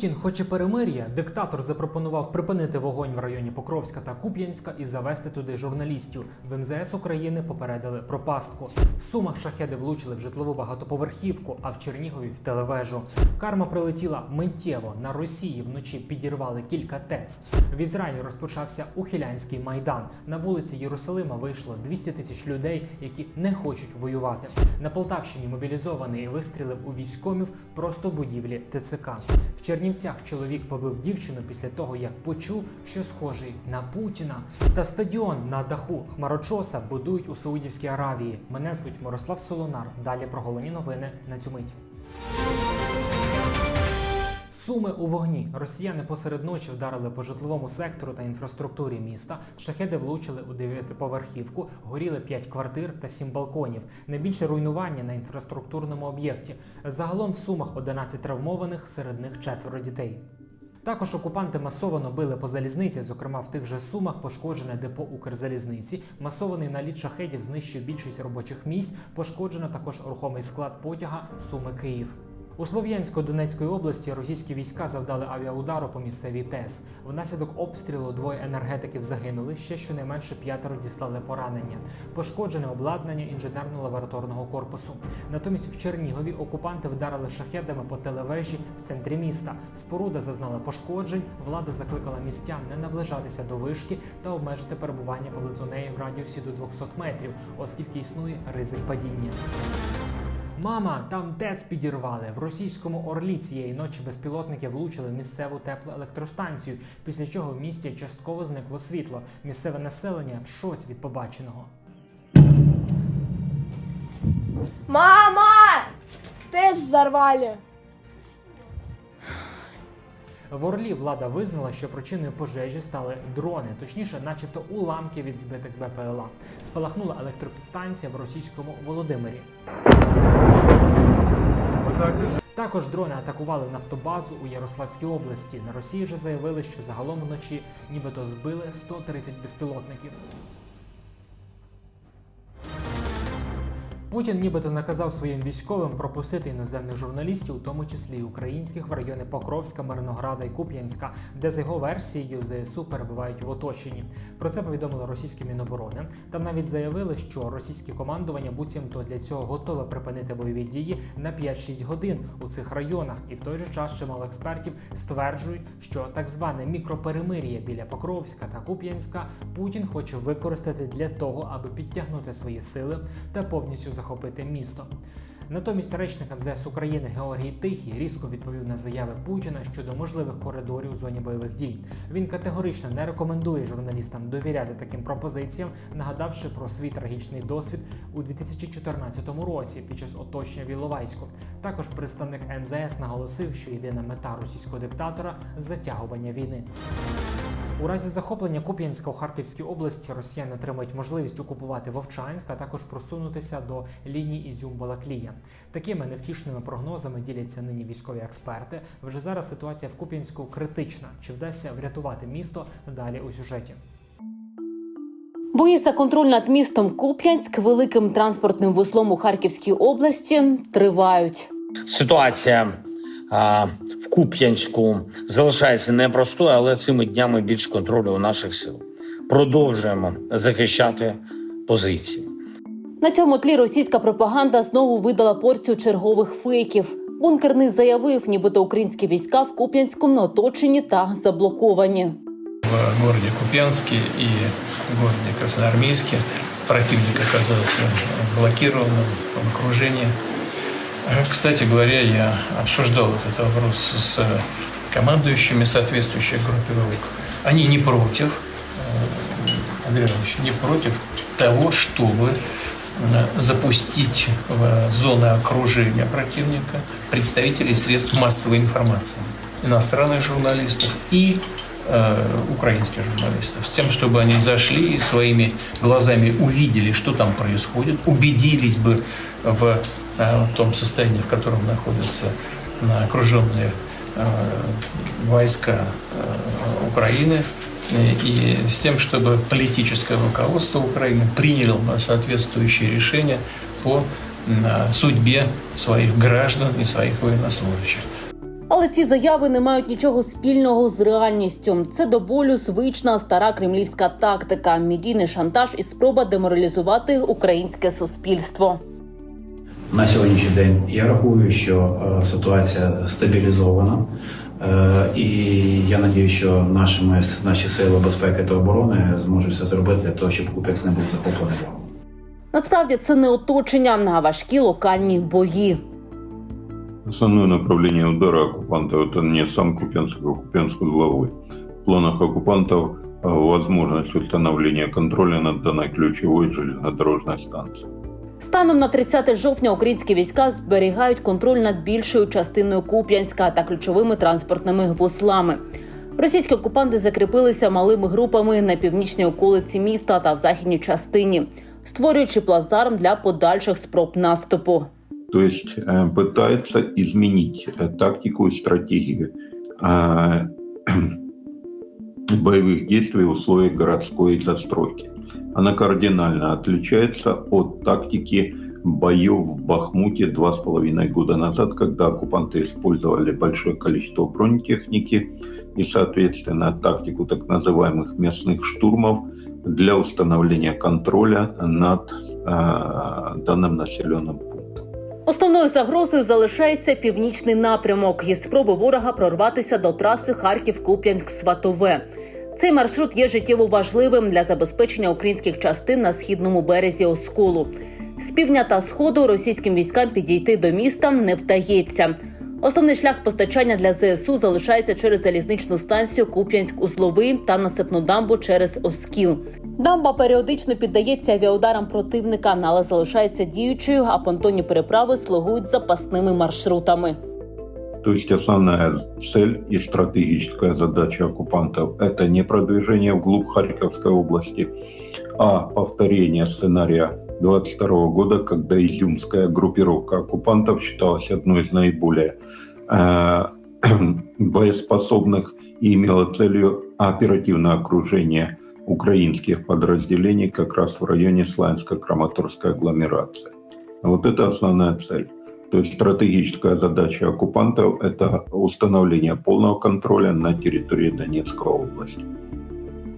Путін хоче перемир'я. Диктатор запропонував припинити вогонь в районі Покровська та Куп'янська і завести туди журналістів. В МЗС України попередили про пастку. В Сумах шахеди влучили в житлову багатоповерхівку, а в Чернігові в телевежу. Карма прилетіла миттєво. На Росії вночі підірвали кілька ТЕЦ. В Ізраїлі розпочався ухилянський майдан. На вулиці Єрусалима вийшло 200 тисяч людей, які не хочуть воювати. На Полтавщині мобілізований вистрілив у військомів просто будівлі ТЦК. В Чернівцях чоловік побив дівчину після того, як почув, що схожий на Путіна. Та стадіон на даху хмарочоса будують у Саудівській Аравії. Мене звуть Мирослав Солонар. Далі про головні новини на цю мить. Суми у вогні. Росіяни посеред ночі вдарили по житловому сектору та інфраструктурі міста. Шахеди влучили у дев'ятиповерхівку, горіли 5 квартир та 7 балконів. Найбільше руйнування на інфраструктурному об'єкті. Загалом в сумах 11 травмованих, серед них четверо дітей. Також окупанти масово били по залізниці, зокрема в тих же сумах пошкоджене депо Укрзалізниці. Масований наліт шахедів знищив більшість робочих місць. Пошкоджено також рухомий склад потяга Суми Київ. У Слов'янсько-Донецької області російські війська завдали авіаудару по місцевій ТЕС. Внаслідок обстрілу двоє енергетиків загинули. Ще щонайменше п'ятеро діслали поранення. Пошкоджене обладнання інженерно-лабораторного корпусу. Натомість в Чернігові окупанти вдарили шахедами по телевежі в центрі міста. Споруда зазнала пошкоджень. Влада закликала містян не наближатися до вишки та обмежити перебування поблизу неї в радіусі до 200 метрів, оскільки існує ризик падіння. Мама, там ТЕЦ підірвали. В російському Орлі цієї ночі безпілотники влучили місцеву теплоелектростанцію, після чого в місті частково зникло світло. Місцеве населення в шоці від побаченого. Мама! Тест взорвали. В Орлі влада визнала, що причиною пожежі стали дрони, точніше, начебто уламки від збитих БПЛА. Спалахнула електропідстанція в російському Володимирі. Також дрони атакували нафтобазу у Ярославській області. На Росії вже заявили, що загалом вночі нібито збили 130 безпілотників. Путін нібито наказав своїм військовим пропустити іноземних журналістів, у тому числі й українських, в райони Покровська, Мирнограда і Куп'янська, де за його версією ЗСУ перебувають в оточенні. Про це повідомили російські міноборони. Там навіть заявили, що російське командування буцімто для цього готове припинити бойові дії на 5-6 годин у цих районах. І в той же час чимало експертів стверджують, що так зване мікроперемир'я біля Покровська та Куп'янська Путін хоче використати для того, аби підтягнути свої сили та повністю захопити місто. Натомість речник МЗС України Георгій Тихий різко відповів на заяви Путіна щодо можливих коридорів у зоні бойових дій. Він категорично не рекомендує журналістам довіряти таким пропозиціям, нагадавши про свій трагічний досвід у 2014 році під час оточення в Іловайську. Також представник МЗС наголосив, що єдина мета російського диктатора затягування війни. У разі захоплення Куп'янська у Харківській області росіяни отримають можливість окупувати Вовчанськ, а також просунутися до лінії Ізюм-Балаклія. Такими невтішними прогнозами діляться нині військові експерти. Вже зараз ситуація в Куп'янську критична. Чи вдасться врятувати місто далі у сюжеті? Бої за контроль над містом Куп'янськ, великим транспортним вузлом у Харківській області, тривають. Ситуація а, Куп'янську залишається непростою, але цими днями більш контролю у наших сил. Продовжуємо захищати позиції. На цьому тлі російська пропаганда знову видала порцію чергових фейків. Бункерний заявив, нібито українські війська в Куп'янську оточені та заблоковані. в городе Купянске и городе Красноармейске. Противник оказался блокированным в окружении. Э, Кстати говоря, я обсуждал этот вопрос с командующими соответствующих группировок. Они не против, э, Андрей Иванович, не против того, чтобы э, запустить в зоны окружения противника представителей средств массовой информации, иностранных журналистов и э, украинских журналистов, с тем, чтобы они зашли и своими глазами увидели, что там происходит, убедились бы в э, том состоянии, в котором находятся э, окруженные э, войска э, Украины, э, и с тем, чтобы политическое руководство Украины приняло соответствующие решения по судьбе своих граждан и своих военнослужащих. Але ці заяви не мають нічого спільного з реальністю. Це до болю звична стара кремлівська тактика, медійний шантаж і спроба деморалізувати українське суспільство. На сьогоднішній день я рахую, що е, ситуація стабілізована, Е, і я надію, що нашими наші сили безпеки та оборони зможуть все зробити для того, щоб купець не був захоплений. Насправді це не оточення, а важкі локальні бої. Основное направление удара оккупантов – это не сам Купенск, а Купенск узловой. В планах оккупантов э, возможность установления контроля над данной ключевой железнодорожной станцией. Станом на 30 жовтня українські війська зберігають контроль над більшою частиною Куп'янська та ключовими транспортними вузлами. Російські окупанти закріпилися малими групами на північній околиці міста та в західній частині, створюючи плацдарм для подальших спроб наступу. То есть э, пытается изменить э, тактику и стратегию э, боевых действий в условиях городской застройки. Она кардинально отличается от тактики боев в Бахмуте два с половиной года назад, когда оккупанты использовали большое количество бронетехники и, соответственно, тактику так называемых местных штурмов для установления контроля над э, данным населенным пунктом. Основною загрозою залишається північний напрямок і спроби ворога прорватися до траси Харків-Куп'янськ-Сватове. Цей маршрут є життєво важливим для забезпечення українських частин на східному березі Осколу. З півдня та сходу російським військам підійти до міста не вдається. Основний шлях постачання для ЗСУ залишається через залізничну станцію Куп'янськ-Узловий та насипну дамбу через Оскіл. Дамба періодично піддається авіаударам противника, але залишається діючою, а понтонні переправи слугують запасними маршрутами. То есть основная цель и стратегическая задача оккупантов – это не продвижение вглубь Харьковской области, а повторение сценария 22 года, когда изюмская группировка оккупантов считалась одной из наиболее э, боеспособных и имела целью оперативное окружение украинских подразделений как раз в районе Славянско-Краматорской агломерации. Вот это основная цель. То есть стратегическая задача оккупантов – это установление полного контроля на территории Донецкой области.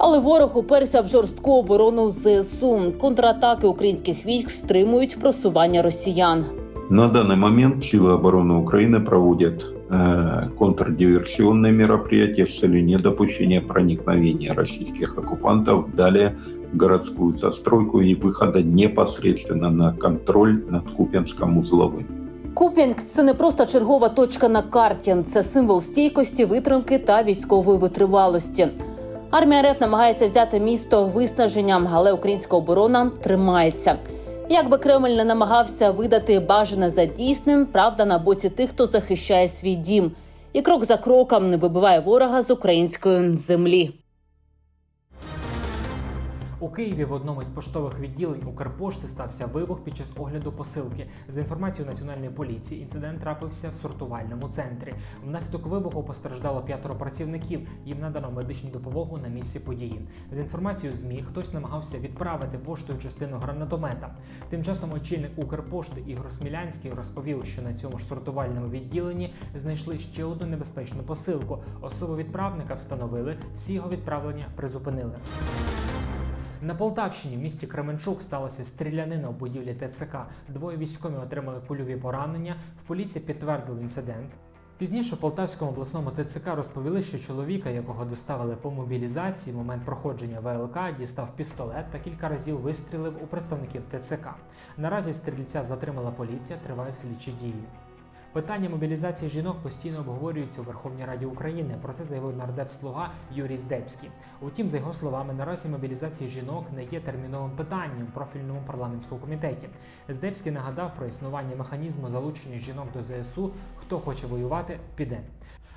Але ворог уперся в жорстку оборону ЗСУ. Контратаки українських військ стримують просування росіян. На данный момент силы обороны Украины проводят э, контрдиверсионные мероприятия с целью недопущения проникновения российских оккупантов далее в городскую застройку и выхода непосредственно на контроль над Купенском узловым. Куп'янськ це не просто чергова точка на карті, це символ стійкості, витримки та військової витривалості. Армія РФ намагається взяти місто виснаженням, але українська оборона тримається. Як би Кремль не намагався видати бажане за дійсним, правда на боці тих, хто захищає свій дім, і крок за кроком не вибиває ворога з української землі. У Києві в одному із поштових відділень Укрпошти стався вибух під час огляду посилки. За інформацією національної поліції, інцидент трапився в сортувальному центрі. Внаслідок вибуху постраждало п'ятеро працівників. Їм надано медичну допомогу на місці події. За інформацією ЗМІ, хтось намагався відправити поштою частину гранатомета. Тим часом очільник Укрпошти Ігор Смілянський розповів, що на цьому ж сортувальному відділенні знайшли ще одну небезпечну посилку. Особу відправника встановили, всі його відправлення призупинили. На Полтавщині в місті Кременчук сталася стрілянина у будівлі ТЦК. Двоє військові отримали кульові поранення. В поліції підтвердили інцидент. Пізніше в Полтавському обласному ТЦК розповіли, що чоловіка, якого доставили по мобілізації, в момент проходження ВЛК дістав пістолет та кілька разів вистрілив у представників ТЦК. Наразі стрільця затримала поліція, тривають слідчі дії. Питання мобілізації жінок постійно обговорюється у Верховній Раді України. Про це заявив нардеп слуга Юрій Здебський. Утім, за його словами, наразі мобілізація жінок не є терміновим питанням в профільному парламентському комітеті. Здебський нагадав про існування механізму залучення жінок до ЗСУ. Хто хоче воювати, піде.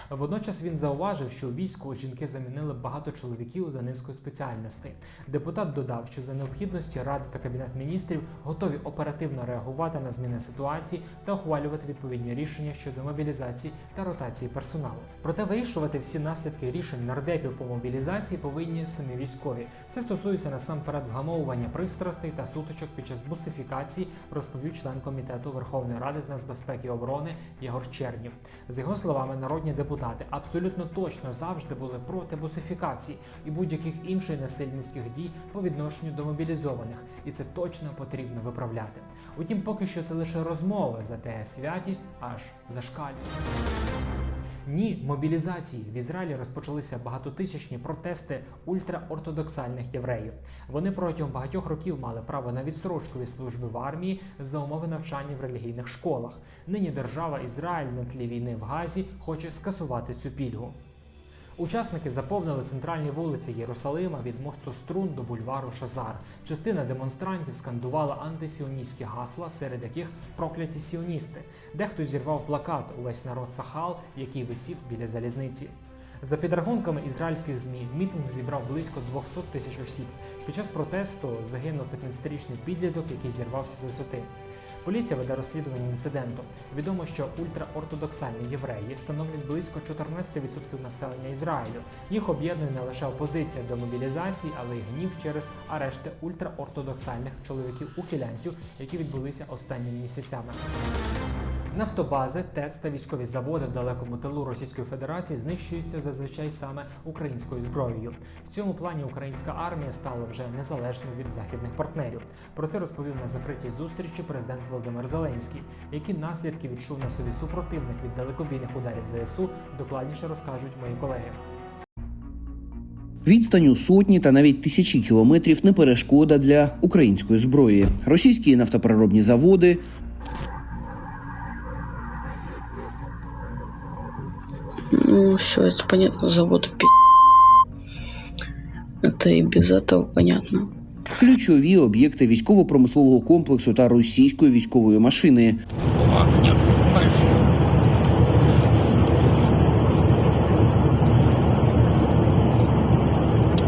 Водночас він зауважив, що у війську жінки замінили багато чоловіків за низкою спеціальностей. Депутат додав, що за необхідності Рада та Кабінет міністрів готові оперативно реагувати на зміни ситуації та ухвалювати відповідні рішення щодо мобілізації та ротації персоналу. Проте вирішувати всі наслідки рішень нардепів по мобілізації повинні самі військові. Це стосується насамперед вгамовування пристрастей та сутичок під час бусифікації, розповів член комітету Верховної Ради з нацбезпеки і оборони Єгор Чернів. За його словами, народні депутати абсолютно точно завжди були проти бусифікації і будь-яких інших насильницьких дій по відношенню до мобілізованих, і це точно потрібно виправляти. Утім, поки що це лише розмови, зате святість аж зашкалює. Ні, мобілізації в Ізраїлі розпочалися багатотисячні протести ультраортодоксальних євреїв. Вони протягом багатьох років мали право на відсрочку від служби в армії за умови навчання в релігійних школах. Нині держава Ізраїль на тлі війни в Газі хоче скасувати цю пільгу. Учасники заповнили центральні вулиці Єрусалима від мосту Струн до бульвару Шазар. Частина демонстрантів скандувала антисіоністські гасла, серед яких прокляті сіоністи. Дехто зірвав плакат Увесь народ Сахал, який висів біля залізниці. За підрахунками ізраїльських змі, мітинг зібрав близько 200 тисяч осіб. Під час протесту загинув 15-річний підліток, який зірвався з висоти. Поліція веде розслідування інциденту. Відомо, що ультраортодоксальні євреї становлять близько 14% населення Ізраїлю. Їх об'єднує не лише опозиція до мобілізації, але й гнів через арешти ультраортодоксальних чоловіків-ухилянтів, які відбулися останніми місяцями. Нафтобази, ТЕЦ та військові заводи в далекому тилу Російської Федерації знищуються зазвичай саме українською зброєю. В цьому плані українська армія стала вже незалежною від західних партнерів. Про це розповів на закритій зустрічі президент Володимир Зеленський. Які наслідки відчув на собі супротивник від далекобійних ударів ЗСУ, докладніше розкажуть мої колеги. Відстань у сотні та навіть тисячі кілометрів не перешкода для української зброї. Російські нафтопереробні заводи Ну, все, это понятно, заводу пи***. Это и без этого понятно. ключові об'єкти військово-промислового комплексу та російської військової машини.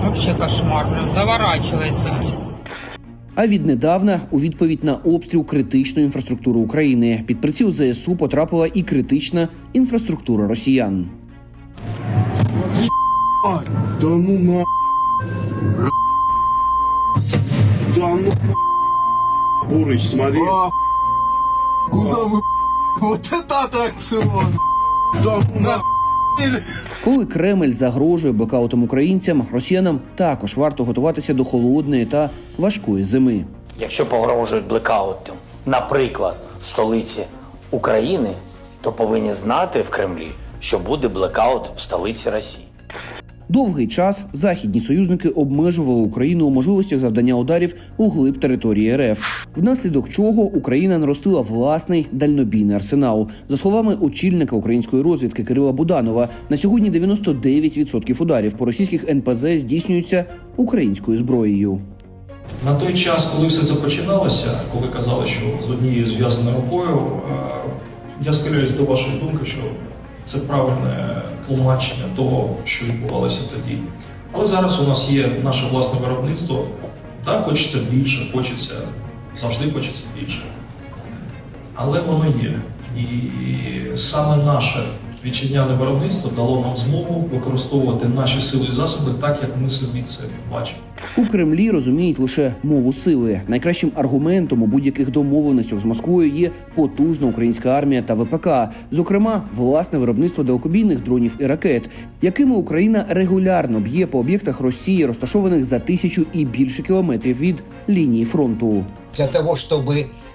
Вообще кошмар, прям заворачивается аж. А віднедавна, у відповідь на обстріл критичної інфраструктури України, під приціл ЗСУ потрапила і критична інфраструктура росіян. Да ну на... Да ну Бурыч, смотри. Куда мы... Вот это аттракцион! Да ну на... коли Кремль загрожує блокаутом українцям, росіянам також варто готуватися до холодної та важкої зими. Якщо погрожують блекаутом, наприклад, столиці України, то повинні знати в Кремлі, що буде блекаут в столиці Росії. Довгий час західні союзники обмежували Україну у можливостях завдання ударів у глиб території РФ, внаслідок чого Україна наростила власний дальнобійний арсенал. За словами очільника української розвідки Кирила Буданова, на сьогодні 99% ударів по російських НПЗ здійснюються українською зброєю. На той час, коли все це починалося, коли казали, що з однією зв'язаною рукою, е, я схиляюсь до вашої думки, що це правильне тлумачення того, що відбувалося тоді. Але зараз у нас є наше власне виробництво. Так, хочеться більше, хочеться, завжди хочеться більше. Але воно є. І саме наше вітчизняне виробництво дало нам змогу використовувати наші сили і засоби так, як ми собі це бачимо. У Кремлі розуміють лише мову сили. Найкращим аргументом у будь-яких домовленостях з Москвою є потужна українська армія та ВПК, зокрема, власне виробництво далекобійних дронів і ракет, якими Україна регулярно б'є по об'єктах Росії, розташованих за тисячу і більше кілометрів від лінії фронту. для того, чтобы э,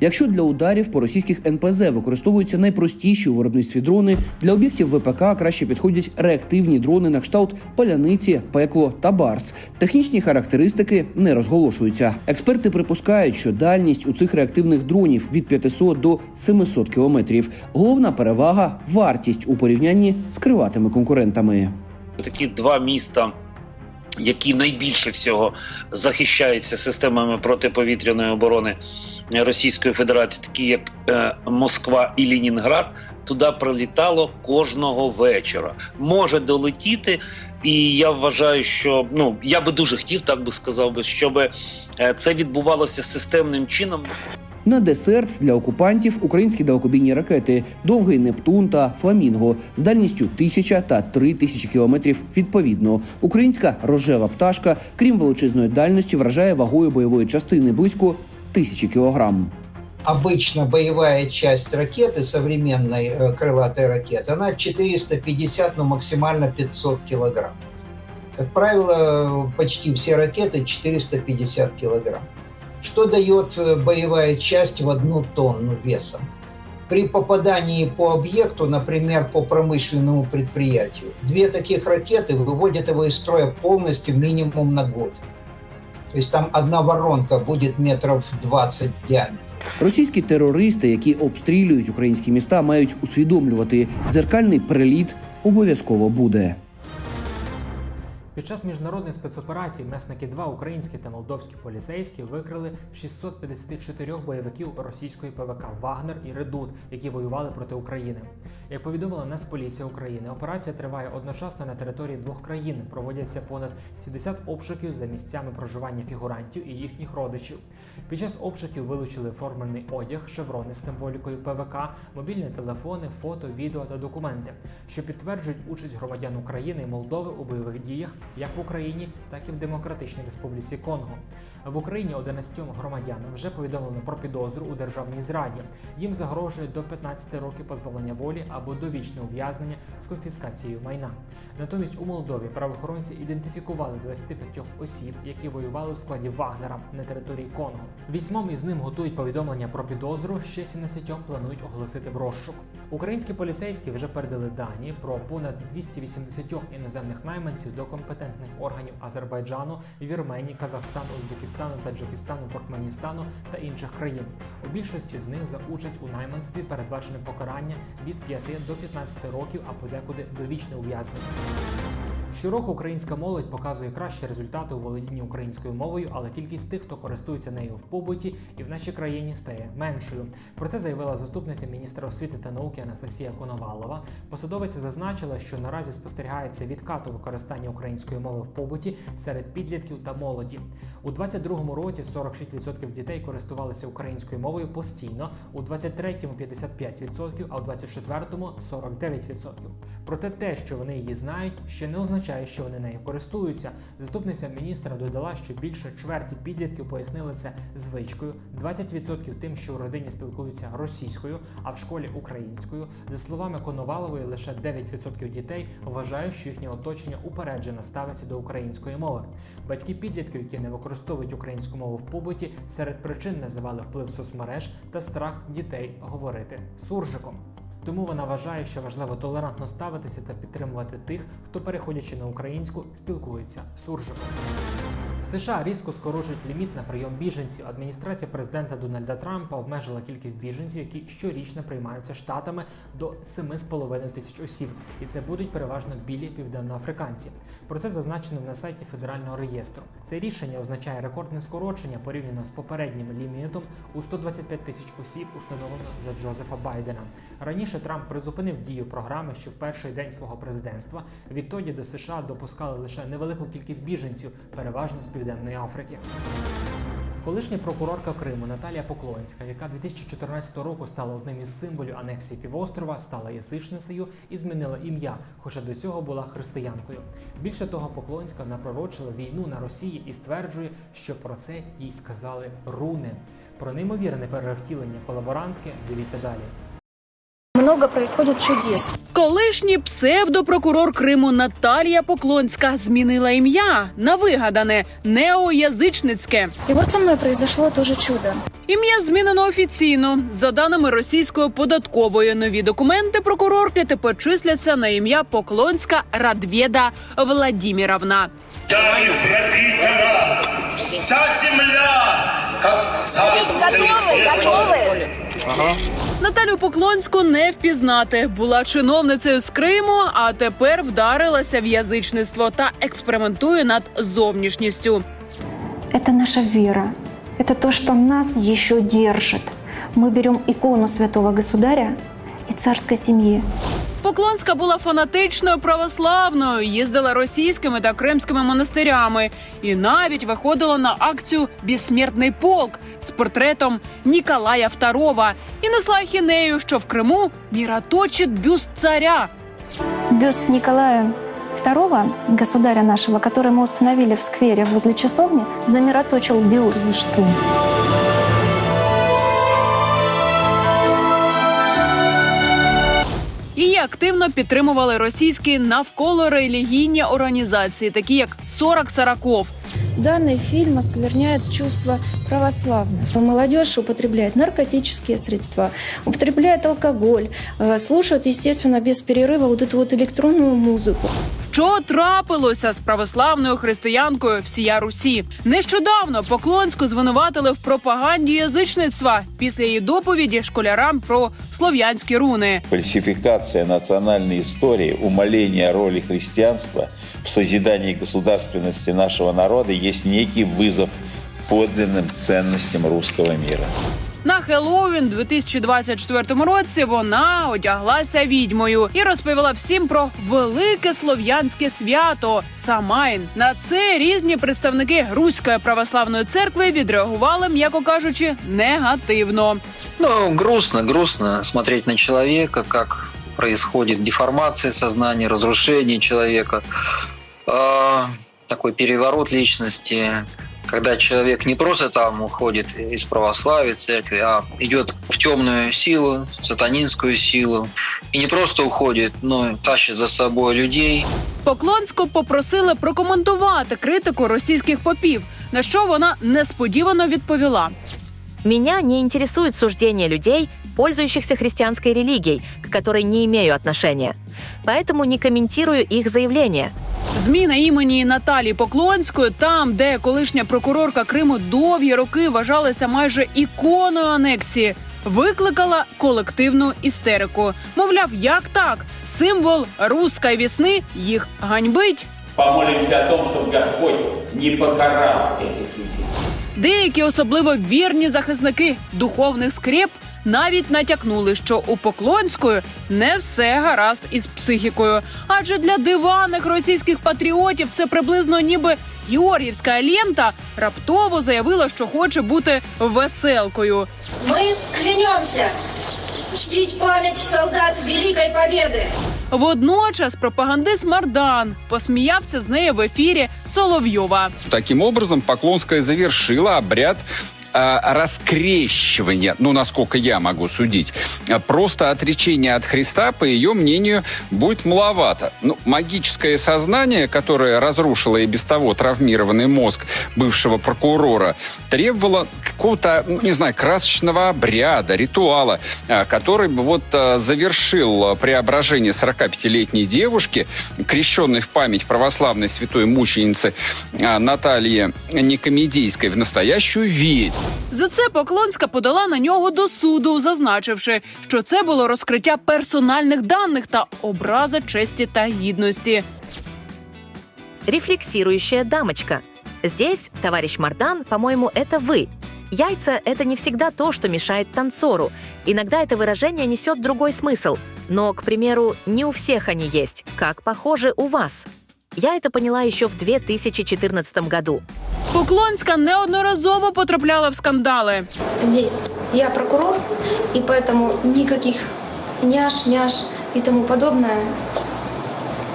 Якщо для ударів по російських НПЗ використовуються найпростіші у виробництві дрони, для об'єктів ВПК краще підходять реактивні дрони на кшталт паляниці, пекло та барс. Технічні характеристики не розголошуються. Експерти припускають, що дальність у цих реактивних дронів від 500 до 700 кілометрів. Головна перевага вартість у порівнянні з криватими конкурентами. такі два міста, які найбільше всього захищаються системами протиповітряної оборони Російської Федерації, такі як е, Москва і Ленінград, туди прилітало кожного вечора. Може долетіти, і я вважаю, що ну я би дуже хотів, так би сказав би, щоб е, це відбувалося системним чином. На десерт для окупантів українські далекобійні ракети Довгий Нептун та Фламінго з дальністю 1000 та 3000 кілометрів відповідно. Українська рожева пташка, крім величезної дальності, вражає вагою бойової частини близько 1000 кілограм. Обычно боевая часть ракеты, современной э, крылатой ракеты, она 450, но максимально 500 килограмм. Как правило, почти все ракеты 450 килограмм. Что дает э, боевая часть в одну тонну весом? При попадании по объекту, например, по промышленному предприятию, две таких ракеты выводят его из строя полностью минимум на год. То есть там одна воронка буде метров 20 в діаметрі. Російські терористи, які обстрілюють українські міста, мають усвідомлювати, дзеркальний приліт обов'язково буде. Під час міжнародної спецоперації месники 2 українські та молдовські поліцейські викрили 654 бойовиків російської ПВК Вагнер і Редут, які воювали проти України. Як повідомила Нацполіція України, операція триває одночасно на території двох країн. Проводяться понад 70 обшуків за місцями проживання фігурантів і їхніх родичів. Під час обшуків вилучили формальний одяг, шеврони з символікою ПВК, мобільні телефони, фото, відео та документи, що підтверджують участь громадян України і Молдови у бойових діях як в Україні, так і в Демократичній Республіці Конго. В Україні 11 громадянам вже повідомлено про підозру у державній зраді. Їм загрожує до 15 років позбавлення волі або довічне ув'язнення з конфіскацією майна. Натомість у Молдові правоохоронці ідентифікували 25 осіб, які воювали у складі Вагнера на території Конго. Вісьмом із ним готують повідомлення про підозру. Ще 17 планують оголосити в розшук. Українські поліцейські вже передали дані про понад 280 іноземних найманців до компетентних органів Азербайджану, Вірменії, Казахстану, Узбекистану, Таджикистану, Туркменістану та інших країн. У більшості з них за участь у найманстві передбачене покарання від 5 до 15 років, а подекуди довічне ув'язнення. Щороку українська молодь показує кращі результати у володінні українською мовою, але кількість тих, хто користується нею в побуті і в нашій країні стає меншою. Про це заявила заступниця міністра освіти та науки Анастасія Коновалова. Посадовиця зазначила, що наразі спостерігається відкат у використанні української мови в побуті серед підлітків та молоді. У 22-му році 46% дітей користувалися українською мовою постійно, у 23-му 55%, а у 24-му 49%. Проте те, що вони її знають, ще не означає, що вони нею користуються. Заступниця міністра додала, що більше чверті підлітків пояснили це звичкою, 20% тим, що у родині спілкуються російською, а в школі українською. За словами Коновалової, лише 9% дітей вважають, що їхнє оточення упереджено ставиться до української мови. Батьки підлітків, які не використовують українську мову в побуті, серед причин називали вплив соцмереж та страх дітей говорити суржиком. Тому вона вважає, що важливо толерантно ставитися та підтримувати тих, хто, переходячи на українську, спілкується суржиком. В США різко скорочують ліміт на прийом біженців. Адміністрація президента Дональда Трампа обмежила кількість біженців, які щорічно приймаються штатами до 7,5 тисяч осіб, і це будуть переважно білі південноафриканці. Про це зазначено на сайті федерального реєстру. Це рішення означає рекордне скорочення порівняно з попереднім лімітом у 125 тисяч осіб, установлено за Джозефа Байдена. Раніше Трамп призупинив дію програми, що в перший день свого президентства відтоді до США допускали лише невелику кількість біженців, переважно з південної Африки. Колишня прокурорка Криму Наталія Поклонська, яка 2014 року стала одним із символів анексії півострова, стала єсишницею і змінила ім'я, хоча до цього була християнкою. Більше того, Поклонська напророчила війну на Росії і стверджує, що про це їй сказали руни. Про неймовірне перевтілення колаборантки дивіться далі. Много происходит чудес. Колишній псевдопрокурор Криму Наталія Поклонська змінила ім'я на вигадане неоязичницьке. И вот со мной произошло тоже чудо. Ім'я змінено офіційно. За даними російської податкової, нові документи прокурорки тепер числяться на ім'я Поклонська Радвєда Владіміровна. Вся земля, как царский Наталю Поклонську не впізнати. Була чиновницею з Криму, а тепер вдарилася в язичництво та експериментує над зовнішністю. Это наша вера. Это то, что нас еще держит. Мы берем икону святого государя и царской семьи. Поклонська була фанатичною православною, їздила російськими та кримськими монастирями і навіть виходила на акцію Безсмертний полк з портретом Ніколая II і несла ахінею, що в Криму міроточить бюст царя. Бюст Николая II, государя нашего, который мы установили в сквере возле часовни, замироточил бюст. Її активно підтримували російські навколо релігійні організації, такі як «40 Сороков. Данный фильм оскверняет чувства православных. Молодежь употребляет наркотические средства, употребляет алкоголь, э, слушают, естественно, без перерыва вот эту вот электронную музыку. Що трапилося з православною християнкою всія Русі? Нещодавно Поклонську звинуватили в пропаганді язичництва після її доповіді школярам про слов'янські руни. Фальсификация национальной истории, умаление роли христианства в созидании государственности нашего народа есть некий вызов подлинным ценностям русского мира. На Хеллоуін 2024 році вона одяглася відьмою і розповіла всім про велике слов'янське свято Самайн. На це різні представники Руської православної церкви відреагували, м'яко кажучи, негативно. Ну, грустно, грустно смотреть на человека, как происходит деформация сознания, разрушение человека, А, такой переворот личности, когда человек не просто там уходит из православия, церкви, а идет в темную силу, сатанинскую силу, и не просто уходит, но и тащит за собой людей, Поклонську попросили прокоментувати критику російських попів, на що вона несподівано відповіла. Меня не интересует суждение людей, пользующихся христианской религией, к которой не имею отношения. Поэтому не комментирую их заявления. Зміна імені Наталії Поклонської, там, де колишня прокурорка Криму довгі роки вважалася майже іконою анексії, викликала колективну істерику. Мовляв, як так? Символ руської вісни їх ганьбить. Помолимся о том, чтобы Господь не покарал этих людей. Деякі особливо вірні захисники духовних скреп навіть натякнули, що у Поклонської не все гаразд із психікою. Адже для диваних російських патріотів це приблизно ніби Георгіївська лента раптово заявила, що хоче бути веселкою. Мы клянемся чтить память солдат Великой Победы. Водночас пропагандист Мардан посміявся з неї в ефірі Соловйова. Таким образом, Поклонская завершила обряд а, раскрещивания, ну, насколько я могу судить. А, Просто отречение от Христа, по ее мнению, будет маловато. Ну, магическое сознание, которое разрушило и без того травмированный мозг бывшего прокурора, требовало какого-то, ну, не знаю, красочного обряда, ритуала, а, который бы вот завершил преображение 45-летней девушки, крещенной в память православной святой мученицы Натальи Никомедийской, в настоящую ведьму. За це Поклонська подала на нього до суду, зазначивши, що це було розкриття персональних даних та образа честі та гідності. Рефлексирующая дамочка. Здесь, товарищ Мардан, по-моему, это вы. Яйца — это не всегда то, что мешает танцору. Иногда это выражение несет другой смысл. Но, к примеру, не у всех они есть, как, похоже, у вас. Я это поняла еще в 2014 году. Поклонська неодноразово потрапляла в скандали. Здесь я прокурор, и поэтому никаких няш, мяш и тому подобное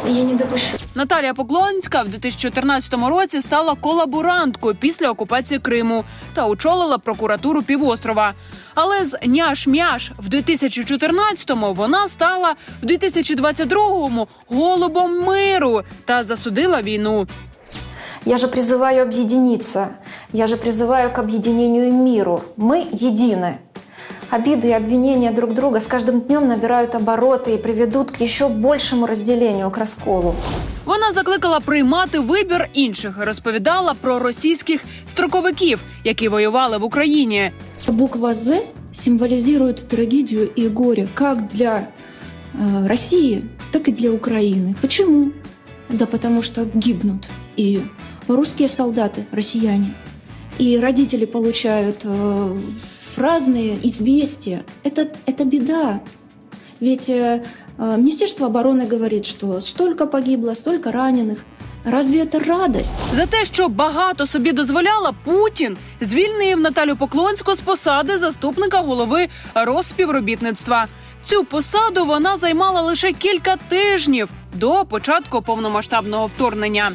я не допущу. Наталія Поклонська в 2014 році стала колаборанткою після окупації Криму та очолила прокуратуру півострова. Але з няш-мяш в 2014-му вона стала в 2022-му голубом миру та засудила війну. Я же призываю объединиться. Я же призываю к объединению и миру. Мы едины. Обиды и обвинения друг друга с каждым днем набирают обороты и приведут к еще большему разделению, к расколу. Вона закликала приймати вибір інших, розповідала про російських строковиків, які воювали в Україні. Буква «З» символизирует трагедию и горе как для э, России, так и для Украины. Почему? Да потому что гибнут и русские солдаты, россияне, и родители получают э, разные известия. Это, это беда. Ведь э, э, Министерство обороны говорит, что столько погибло, столько раненых. Разве это радость? За те, що багато собі дозволяла, Путін звільнив Наталю Поклонську з посади заступника голови Розспівробітництва. Цю посаду вона займала лише кілька тижнів до початку повномасштабного вторгнення.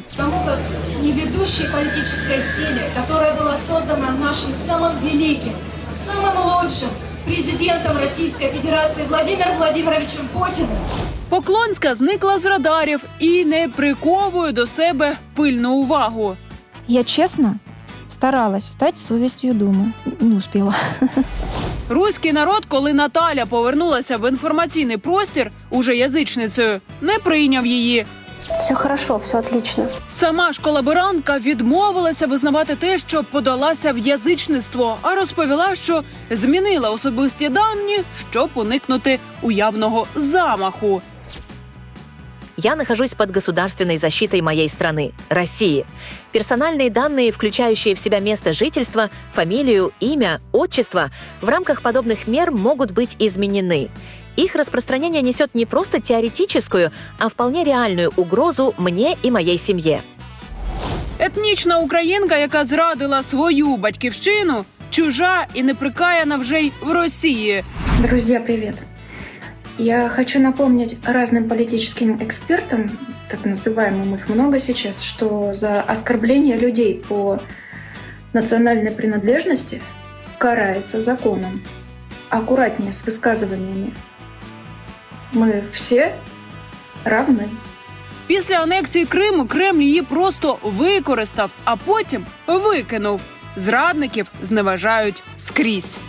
Тому как не ведущей политической силе, которая была создана нашим самым великим, самым лучшим президентом Российской Федерации Владимиром Владимировичем Путиным, Поклонська зникла з радарів і не приковує до себе пильну увагу. Я честно старалась стать совестью Думы. Не успела. Руський народ, коли Наталя повернулася в інформаційний простір уже язичницею, не прийняв її. Все хорошо, все отлично. Сама ж колаборантка відмовилася визнавати те, що подалася в язичництво, а розповіла, що змінила особисті дані, щоб уникнути уявного замаху. Я нахожусь под государственной защитой моей страны, России. Персональные данные, включающие в себя место жительства, фамилию, имя, отчество, в рамках подобных мер могут быть изменены. Их распространение несет не просто теоретическую, а вполне реальную угрозу мне и моей семье. Етнічна українка, яка зрадила свою батьківщину, чужа і неприкаяна вже й в Росії. Друзья, привет. Я хочу напомнить разным политическим экспертам, так называемым их много сейчас, что за оскорбление людей по национальной принадлежности карается законом. Аккуратнее с высказываниями. Мы все равні. Після анексії Криму Кремль її просто використав, а потім викинув. Зрадників зневажають скрізь.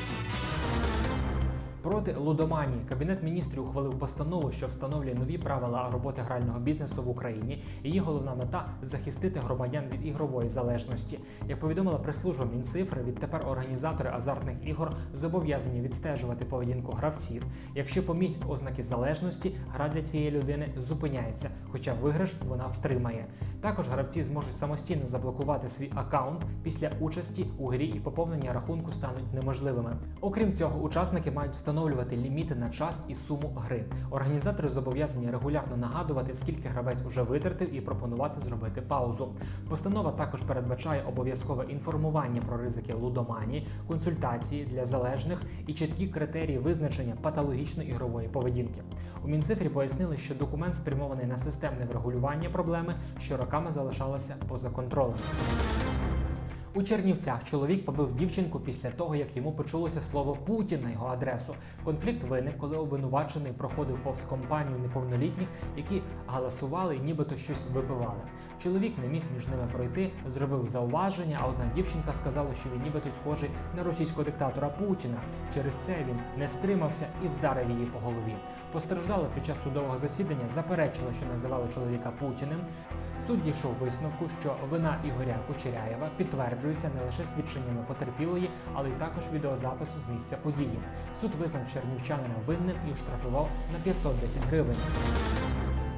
Проти лудоманії кабінет міністрів ухвалив постанову, що встановлює нові правила роботи грального бізнесу в Україні. Її головна мета захистити громадян від ігрової залежності. Як повідомила прес-служба Мінцифри, відтепер організатори азартних ігор зобов'язані відстежувати поведінку гравців. Якщо помітять ознаки залежності, гра для цієї людини зупиняється, хоча виграш вона втримає. Також гравці зможуть самостійно заблокувати свій аккаунт після участі у грі і поповнення рахунку стануть неможливими. Окрім цього, учасники мають встановлювати ліміти на час і суму гри. Організатори зобов'язані регулярно нагадувати, скільки гравець уже витратив, і пропонувати зробити паузу. Постанова також передбачає обов'язкове інформування про ризики лудоманії, консультації для залежних і чіткі критерії визначення патологічної ігрової поведінки. У Мінцифрі пояснили, що документ спрямований на системне врегулювання проблеми, що роками залишалася поза контролем. У Чернівцях чоловік побив дівчинку після того, як йому почулося слово Путін на його адресу. Конфлікт виник, коли обвинувачений проходив повз компанію неповнолітніх, які галасували і нібито щось випивали. Чоловік не міг між ними пройти, зробив зауваження, а одна дівчинка сказала, що він нібито схожий на російського диктатора Путіна. Через це він не стримався і вдарив її по голові. Постраждала під час судового засідання, заперечила, що називали чоловіка Путіним. Суд дійшов висновку, що вина Ігоря Кучеряєва підтверджується не лише свідченнями потерпілої, але й також відеозапису з місця події. Суд визнав чернівчанина винним і оштрафував на 510 гривень.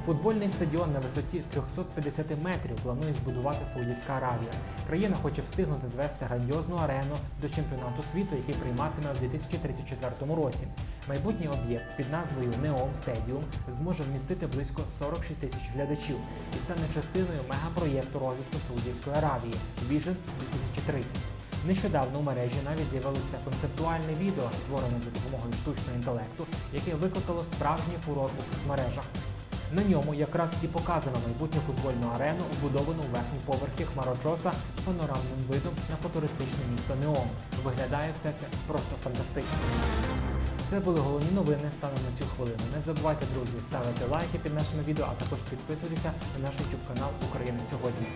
Футбольний стадіон на висоті 350 метрів планує збудувати Саудівська Аравія. Країна хоче встигнути звести грандіозну арену до чемпіонату світу, який прийматиме у 2034 році. Майбутній об'єкт під назвою Neom Stadium зможе вмістити близько 46 тисяч глядачів і стане частиною мегапроєкту розвитку Саудівської Аравії Vision 2030. Нещодавно у мережі навіть з'явилося концептуальне відео, створене за допомогою штучного інтелекту, яке викликало справжній фурор у соцмережах. На ньому якраз і показано майбутню футбольну арену, вбудовану у верхній поверхі Хмарочоса з панорамним видом на футуристичне місто Неом. Виглядає все це просто фантастично. Це були головні новини станом на цю хвилину. Не забувайте, друзі, ставити лайки під нашими відео, а також підписуйтеся на наш YouTube канал Україна сьогодні.